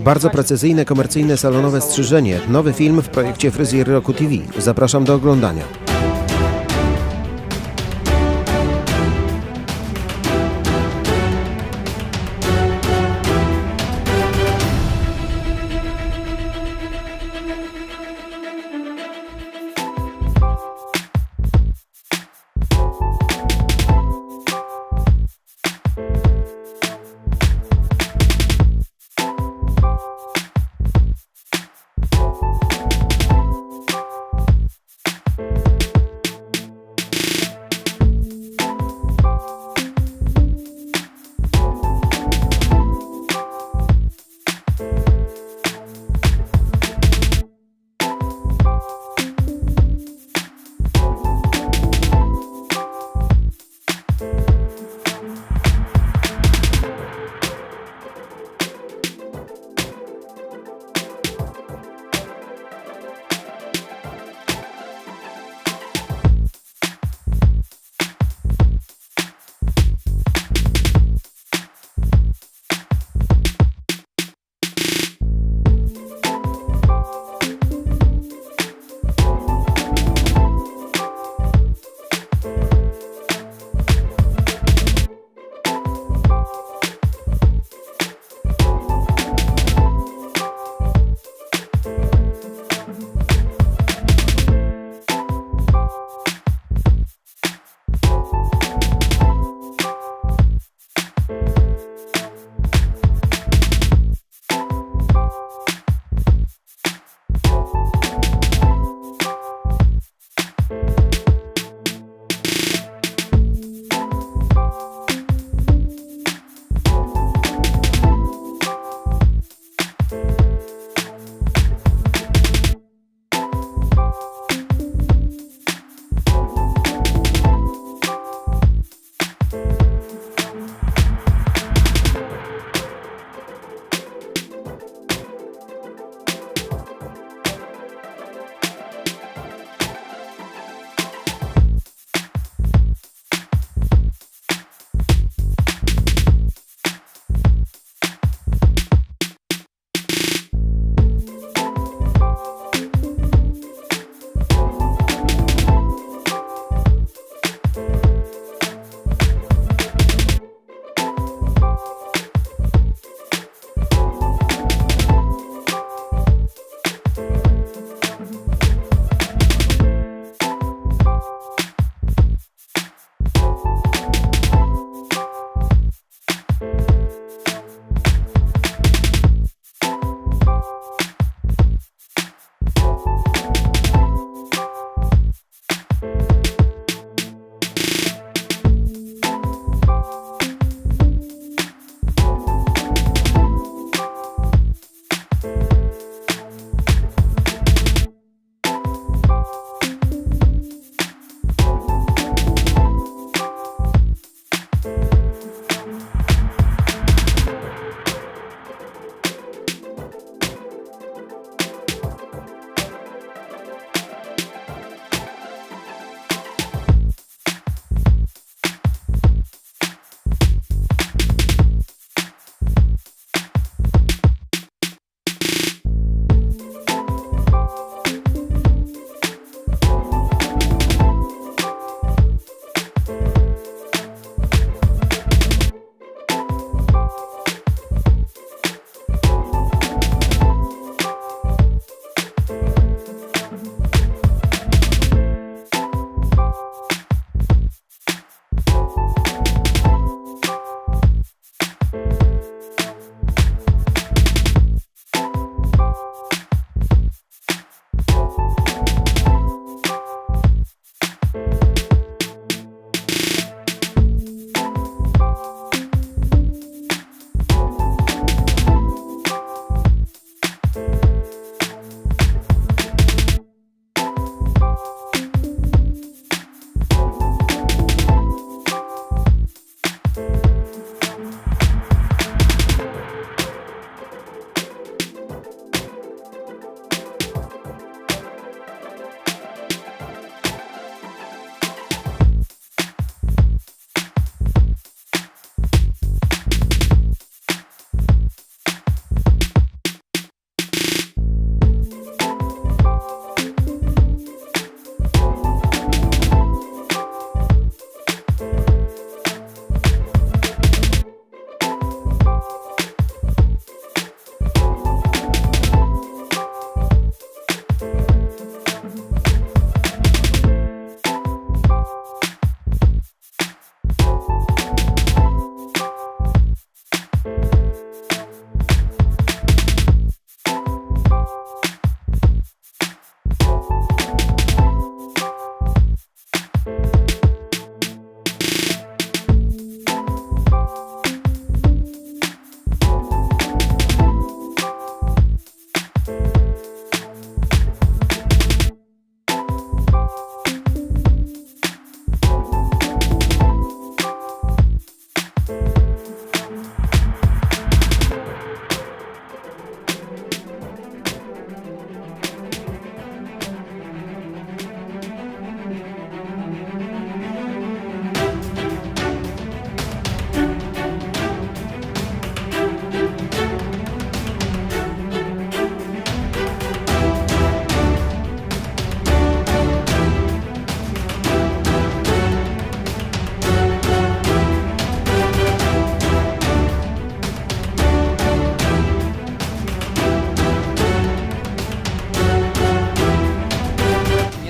Bardzo precyzyjne, komercyjne, salonowe strzyżenie. Nowy film w projekcie Fryzjer Roku TV. Zapraszam do oglądania.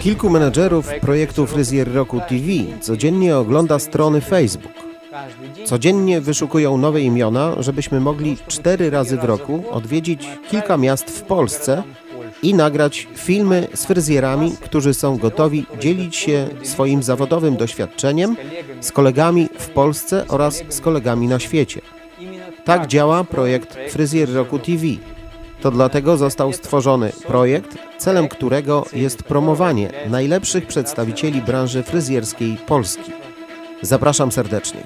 Kilku menedżerów projektu Fryzjer Roku TV codziennie ogląda strony Facebook. Codziennie wyszukują nowe imiona, żebyśmy mogli cztery razy w roku odwiedzić kilka miast w Polsce i nagrać filmy z fryzjerami, którzy są gotowi dzielić się swoim zawodowym doświadczeniem z kolegami w Polsce oraz z kolegami na świecie. Tak działa projekt Fryzjer Roku TV. To dlatego został stworzony projekt, celem którego jest promowanie najlepszych przedstawicieli branży fryzjerskiej Polski. Zapraszam serdecznie.